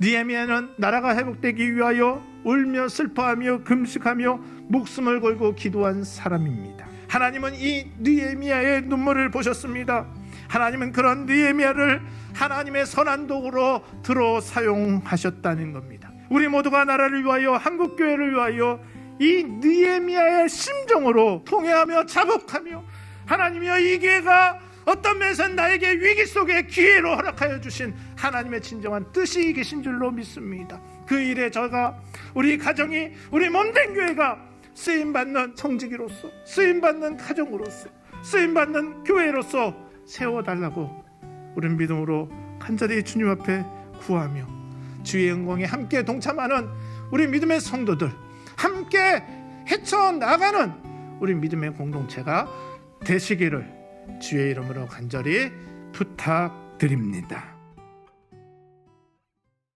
니에미아는 나라가 회복되기 위하여 울며 슬퍼하며 금식하며 목숨을 걸고 기도한 사람입니다. 하나님은 이 느헤미야의 눈물을 보셨습니다. 하나님은 그런 느헤미야를 하나님의 선한 도구로 들어 사용하셨다는 겁니다. 우리 모두가 나라를 위하여 한국 교회를 위하여 이 느헤미야의 심정으로 통회하며 자복하며 하나님이여 이 기회가 어떤 면에서 나에게 위기 속에 기회로 허락하여 주신 하나님의 진정한 뜻이 계신 줄로 믿습니다. 그 일에 저가 우리 가정이 우리 몸된 교회가 쓰임 받는 성직이로서 쓰임 받는 가정으로서 쓰임 받는 교회로서 세워 달라고 우리는 믿음으로 간절히 주님 앞에 구하며 주의 영광에 함께 동참하는 우리 믿음의 성도들 함께 헤쳐 나가는 우리 믿음의 공동체가 되시기를 주의 이름으로 간절히 부탁드립니다.